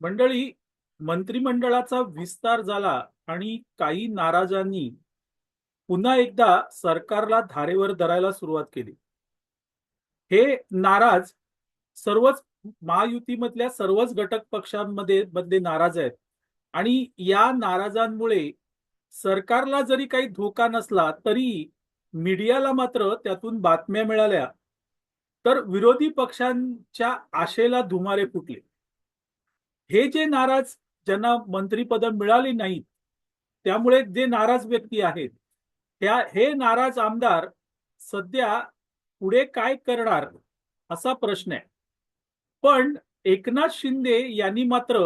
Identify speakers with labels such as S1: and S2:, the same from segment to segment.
S1: मंडळी मंत्रिमंडळाचा विस्तार झाला आणि काही नाराजांनी पुन्हा एकदा सरकारला धारेवर धरायला सुरुवात केली. हे नाराज सर्वच महायुतीमधल्या सर्वच घटक पक्षांमध्ये मधले नाराज आहेत. आणि या नाराजांमुळे सरकारला जरी काही धोका नसला तरी मीडियाला मात्र त्यातून बातम्या मिळाल्या. तर विरोधी पक्षांच्या आशेला धुमारे फुटले. हे जे नाराज ज्यांना मंत्रीपद मिळाली नाहीत त्यामुळे जे नाराज व्यक्ती आहेत त्या हे नाराज आमदार सध्या पुढे काय करणार असा प्रश्न आहे. पण एकनाथ शिंदे यांनी मात्र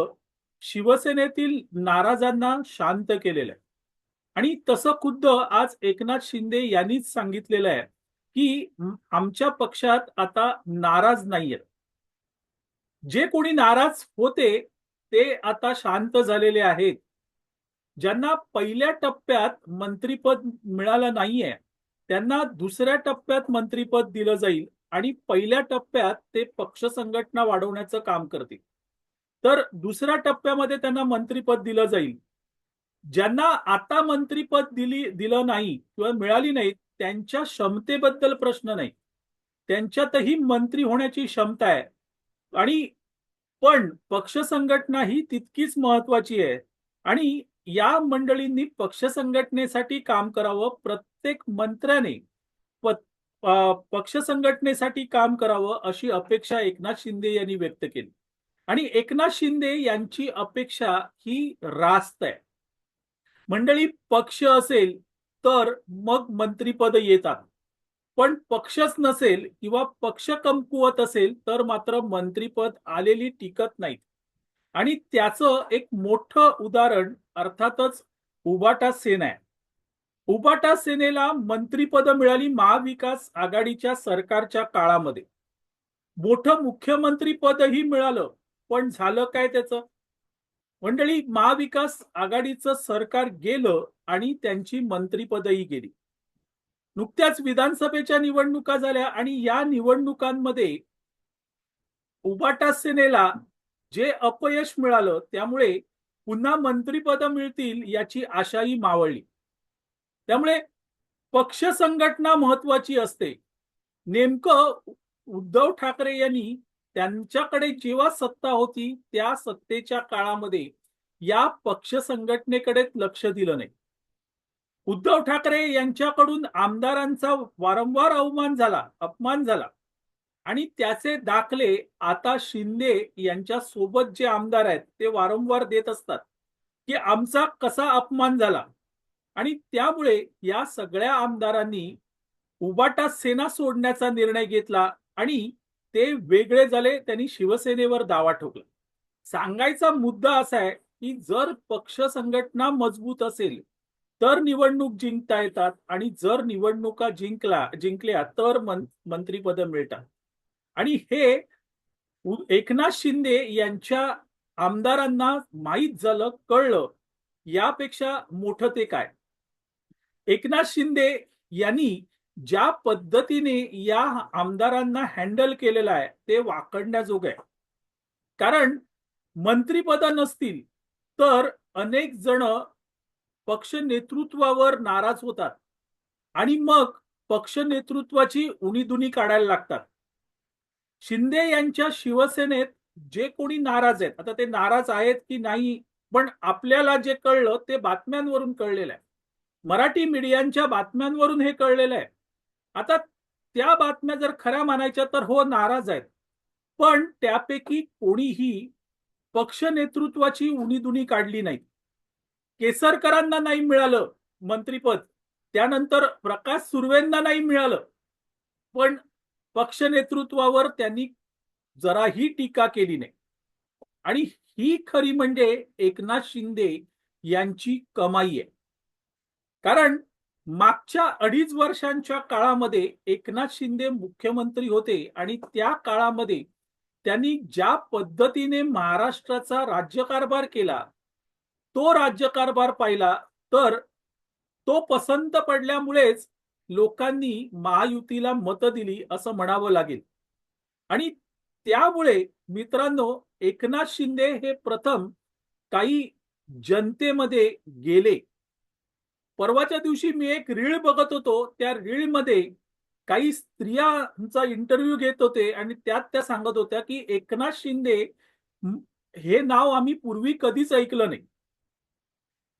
S1: शिवसेनेतील नाराजांना शांत केलेलं आहे. आणि तसं खुद्द आज एकनाथ शिंदे यांनीच सांगितलेलं आहे की आमच्या पक्षात आता नाराज नाहीये. जे कोणी नाराज होते ते आता शांत झालेले आहेत. ज्यांना पहिल्या टप्प्यात मंत्रीपद मिळालं नाहीये त्यांना दुसऱ्या टप्प्यात मंत्रीपद दिलं जाईल आणि पहिल्या टप्प्यात ते पक्ष संघटना वाढवण्याचं काम करतील. तर दुसऱ्या टप्प्यामध्ये त्यांना मंत्रीपद दिलं जाईल. ज्यांना आता मंत्रीपद दिली दिलं नाही किंवा मिळाली नाही त्यांच्या क्षमतेबद्दल प्रश्न नाही. त्यांच्यातही मंत्री होण्याची क्षमता आहे. आणि पण पक्ष संघटना ही तितकीच महत्वाची आहे. आणि या मंडळींनी पक्ष संघटनेसाठी काम करावं प्रत्येक मंत्र्याने पक्ष संघटनेसाठी काम करावं अशी अपेक्षा एकनाथ शिंदे यांनी व्यक्त केली. आणि एकनाथ शिंदे यांची अपेक्षा ही रास्त आहे. मंडळी पक्ष असेल तर मग मंत्रीपद येतात पण पक्षच नसेल किंवा पक्ष कमकुवत असेल तर मात्र मंत्रीपद आलेली टिकत नाहीत. आणि त्याचं एक मोठं उदाहरण अर्थातच उबाटा सेना आहे. उबाटा सेनेला मंत्रीपद मिळाली महाविकास आघाडीच्या सरकारच्या काळामध्ये. मोठं मुख्यमंत्री पदही मिळालं पण झालं काय त्याचं? मंडळी महाविकास आघाडीचं सरकार गेलं आणि त्यांची मंत्रीपदही गेली. नुकत्याच विधानसभेच्या निवडणुका झाल्या आणि या निवडणुकांमध्ये उबाटा सेनेला जे अपयश मिळालं त्यामुळे पुन्हा मंत्रीपद मिळतील याची आशाही मावळली. त्यामुळे पक्ष संघटना महत्वाची असते. नेमकं उद्धव ठाकरे यांनी त्यांच्याकडे जेव्हा सत्ता होती त्या सत्तेच्या काळामध्ये या पक्ष संघटनेकडे लक्ष दिलं नाही. उद्धव ठाकरे यांच्याकडून आमदारांचा वारंवार अवमान झाला अपमान झाला. आणि त्याचे दाखले आता शिंदे यांच्या सोबत जे आमदार आहेत ते वारंवार देत असतात की आमचा कसा अपमान झाला. आणि त्यामुळे या सगळ्या आमदारांनी उबाटा सेना सोडण्याचा निर्णय घेतला आणि ते वेगळे झाले त्यांनी शिवसेनेवर दावा ठोकला. सांगायचा मुद्दा असा आहे की जर पक्ष संघटना मजबूत असेल तर निवडणूक जिंकता येतात आणि जर निवडणुका जिंकला जिंकल्या तर मंत्रीपद मिळतात. आणि हे एकनाथ शिंदे यांच्या आमदारांना माहीत झालं कळलं यापेक्षा मोठं ते काय? एकनाथ शिंदे यांनी ज्या पद्धतीने या आमदारांना हँडल केलेलं आहे ते वाकडण्याजोग आहे. कारण मंत्रीपद नसतील तर अनेक जण पक्ष नेतृत्वावर नाराज होतात. आणि मग पक्ष नेतृत्वाची उणीदुनी काढायला लागतात. शिंदे यांच्या शिवसेनेत जे कोणी नाराज आहेत आता ते नाराज आहेत की नाही पण आपल्याला जे कळलं ते बातम्यांवरून कळलेलं आहे. मराठी मीडियांच्या बातम्यांवरून हे कळलेलं आहे. आता त्या बातम्या जर खऱ्या मानायच्या तर हो नाराज आहेत. पण त्यापैकी कोणीही पक्ष नेतृत्वाची उणीदुनी काढली नाही. केसरकरांना नाही मिळालं मंत्रीपद. त्यानंतर प्रकाश सुर्वेंना नाही मिळालं. पण पक्ष नेतृत्वावर त्यांनी जराही टीका केली नाही. आणि ही खरी म्हणजे एकनाथ शिंदे यांची कमाई आहे. कारण मागच्या अडीच वर्षांच्या काळामध्ये एकनाथ शिंदे मुख्यमंत्री होते आणि त्या काळामध्ये त्यांनी ज्या पद्धतीने महाराष्ट्राचा राज्यकारभार केला तो राज्यकारभार पाहिला तर तो पसंत पडल्यामुळेच लोकांनी महायुतीला मतं दिली असं म्हणावं लागेल. आणि त्यामुळे मित्रांनो एकनाथ शिंदे हे प्रथम काही जनतेमध्ये गेले. परवाच्या दिवशी मी एक रीळ बघत होतो त्या रीळमध्ये काही स्त्रियांचा इंटरव्ह्यू घेत होते आणि त्यात त्या सांगत होत्या की एकनाथ शिंदे हे नाव आम्ही पूर्वी कधीच ऐकलं नाही.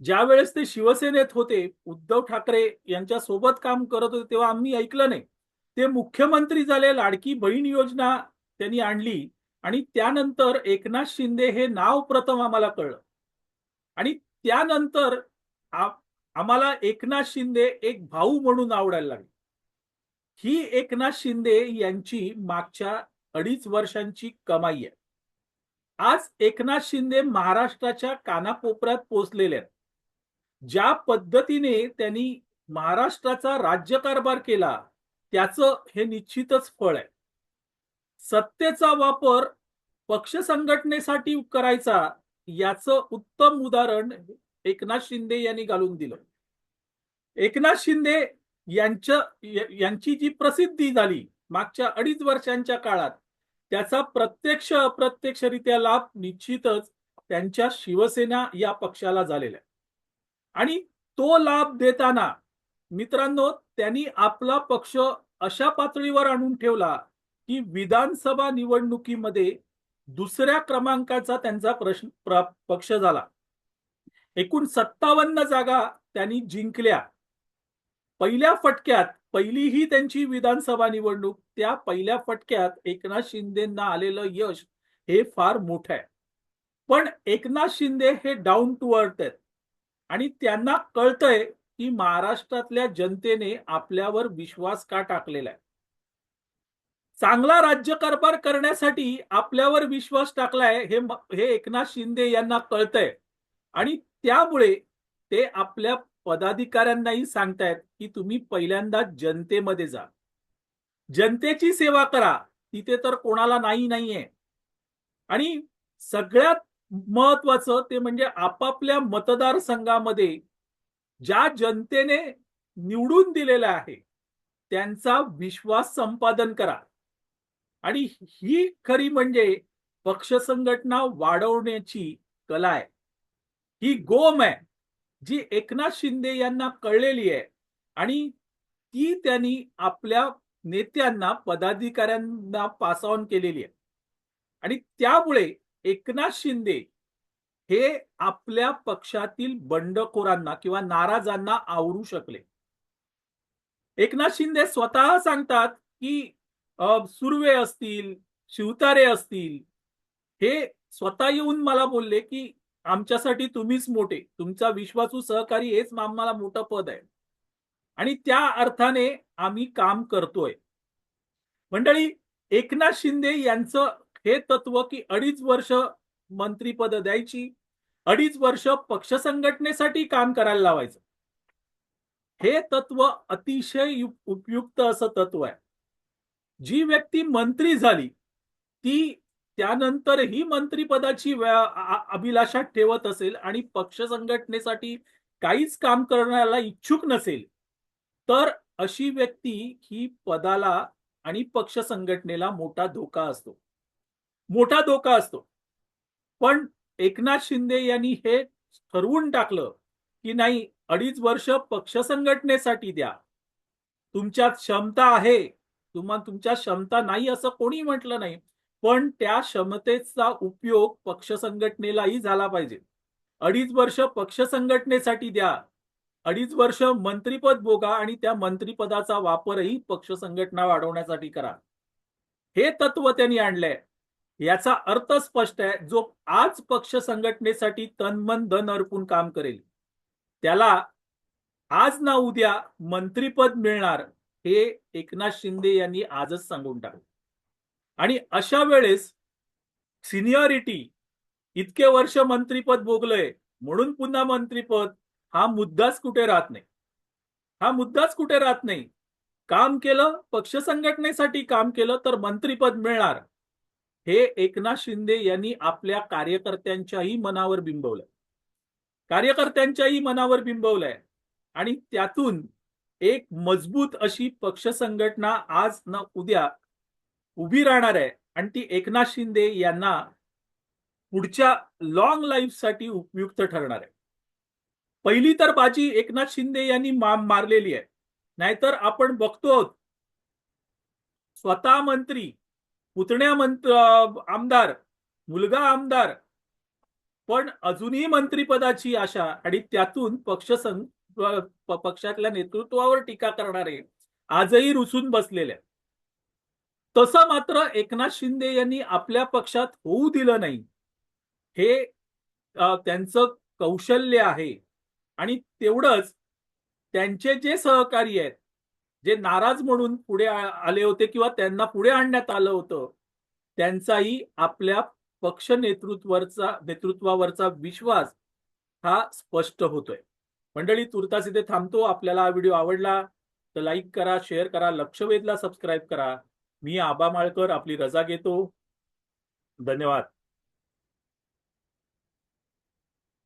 S1: ज्या वेळेस ते शिवसेनेत होते उद्धव ठाकरे यांच्या सोबत काम करत होते तेव्हा आम्ही ऐकलं नाही. ते मुख्यमंत्री झाले लाडकी बहीण योजना त्यांनी आणली आणि त्यानंतर एकनाथ शिंदे हे नाव प्रथम आम्हाला कळलं. आणि त्यानंतर आम्हाला एकनाथ शिंदे एक भाऊ म्हणून आवडायला लागले. ही एकनाथ शिंदे यांची मागच्या अडीच वर्षांची कमाई आहे. आज एकनाथ शिंदे महाराष्ट्राच्या कानाकोपऱ्यात पोचलेले आहेत. ज्या पद्धतीने त्यांनी महाराष्ट्राचा राज्यकारभार केला त्याचं हे निश्चितच फळ आहे. सत्तेचा वापर पक्ष संघटनेसाठी करायचा याचं उत्तम उदाहरण एकनाथ शिंदे यांनी घालून दिलं. एकनाथ शिंदे यांच्या यांची जी प्रसिद्धी झाली मागच्या अडीच वर्षांच्या काळात त्याचा प्रत्यक्ष अप्रत्यक्षरित्या लाभ निश्चितच त्यांच्या शिवसेना या पक्षाला झालेला आहे. आणि तो लाभ देताना मित्रांनो त्यांनी आपला पक्ष अशा पातळीवर आणून ठेवला की विधानसभा निवडणुकीमध्ये दुसऱ्या क्रमांकाचा त्यांचा प्रश्न पक्ष झाला. एकूण सत्तावन्न जागा त्यांनी जिंकल्या. पहिल्या फटक्यात पहिली ही त्यांची विधानसभा निवडणूक त्या पहिल्या फटक्यात एकनाथ शिंदेना आलेलं यश हे फार मोठं आहे. पण एकनाथ शिंदे हे डाऊन टू अर्थ आहेत. आणि त्यांना कळतंय की महाराष्ट्रातल्या जनतेने आपल्यावर विश्वास का टाकलेला आहे? चांगला राज्यकारभार करण्यासाठी आपल्यावर विश्वास टाकलाय हे हे एकनाथ शिंदे यांना कळतंय. आणि त्यामुळे ते आपल्या पदाधिकाऱ्यांनाही सांगतायत की तुम्ही पहिल्यांदा जनतेमध्ये जा. जनतेची सेवा करा. तिथे तर कोणाला नाही नाहीये. आणि सगळ्यात महत्वाचं ते म्हणजे आपापल्या मतदारसंघामध्ये ज्या जनतेने निवडून दिलेला आहे त्यांचा विश्वास संपादन करा. आणि ही खरी म्हणजे पक्ष संघटना वाढवण्याची कला आहे. ही गोम आहे जी एकनाथ शिंदे यांना कळलेली आहे आणि ती त्यांनी आपल्या नेत्यांना पदाधिकाऱ्यांना पास ऑन केलेली आहे. आणि त्यामुळे एकनाथ शिंदे हे आपल्या पक्षातील बंडखोरांना किंवा नाराजांना आवरू शकले. एकनाथ शिंदे स्वतः सांगतात की सुर्वे असतील शिवतारे असतील हे स्वतः येऊन मला बोलले की आमच्यासाठी तुम्हीच मोठे तुमचा विश्वासू सहकारी हेच आम्हाला मोठं पद आहे. आणि त्या अर्थाने आम्ही काम करतोय. मंडळी एकनाथ शिंदे यांचं हे तत्व की अडीच वर्ष मंत्रीपद द्यायची अडीच वर्ष पक्ष संघटनेसाठी काम करायला लावायचं. हे तत्व अतिशय उपयुक्त असं तत्व आहे. जी व्यक्ती मंत्री झाली ती त्यानंतरही मंत्रीपदाची अभिलाषा ठेवत असेल आणि पक्ष संघटनेसाठी काहीच काम करण्याला इच्छुक नसेल तर अशी व्यक्ती ही पदाला आणि पक्ष संघटनेला मोठा धोका असतो. मोठा धोका असतो. पण एकनाथ शिंदे यांनी हे ठरवून टाकलं की नाही अडीच वर्ष पक्ष संघटनेसाठी द्या. तुमच्यात क्षमता आहे. तुम्हा तुमच्या क्षमता नाही असं कोणी म्हटलं नाही. पण त्या क्षमतेचा उपयोग पक्ष संघटनेलाही झाला पाहिजे. अडीच वर्ष पक्ष संघटनेसाठी द्या. अडीच वर्ष मंत्रीपद भोगा आणि त्या मंत्रीपदाचा वापरही पक्ष संघटना वाढवण्यासाठी करा. हे तत्व त्यांनी आणलंय. याचा अर्थ स्पष्ट आहे जो आज पक्ष संघटनेसाठी तनमन धन अर्पून काम करेल त्याला आज ना उद्या मंत्रीपद मिळणार हे एकनाथ शिंदे यांनी आजच सांगून टाकलं. आणि अशा वेळेस सिनियरिटी इतके वर्ष मंत्रीपद भोगलंय म्हणून पुन्हा मंत्रीपद हा मुद्दाच कुठे राहत नाही. हा मुद्दाच कुठे राहत नाही. काम केलं पक्ष संघटनेसाठी काम केलं तर मंत्रीपद मिळणार. हे एकनाथ शिंदे यांनी आपल्या कार्यकर्त्यांच्याही मनावर बिंबवलंय. कार्यकर्त्यांच्याही मनावर बिंबवलंय. आणि त्यातून एक मजबूत अशी पक्ष संघटना आज न उद्या उभी राहणार आहे. आणि ती एकनाथ शिंदे यांना पुढच्या लॉंग लाईफसाठी उपयुक्त ठरणार आहे. पहिली तर बाजी एकनाथ शिंदे यांनी मा मारलेली आहे. नाहीतर आपण बघतो स्वतः मंत्री पुतण्या मंत्र आमदार मुलगा आमदार पण अजूनही मंत्रीपदाची आशा आणि त्यातून पक्ष सं- पक्षातल्या नेतृत्वावर टीका करणारे आजही रुसून बसलेले. तसं मात्र एकनाथ शिंदे यांनी आपल्या पक्षात होऊ दिलं नाही. हे त्यांचं कौशल्य आहे. आणि तेवढंच त्यांचे जे सहकारी आहेत जे नाराज म्हणून पुढे आले होते किंवा त्यांना पुढे आणण्यात आलं होतं त्यांचाही आपल्या पक्ष नेतृत्वावरचा नेतृत्वावरचा विश्वास हा स्पष्ट होतोय. मंडळी तुर्तास इथे थांबतो. आपल्याला हा व्हिडिओ आवडला तर लाईक करा शेअर करा लक्षवेधला सबस्क्राईब करा. मी आबा माळकर आपली रजा घेतो. धन्यवाद.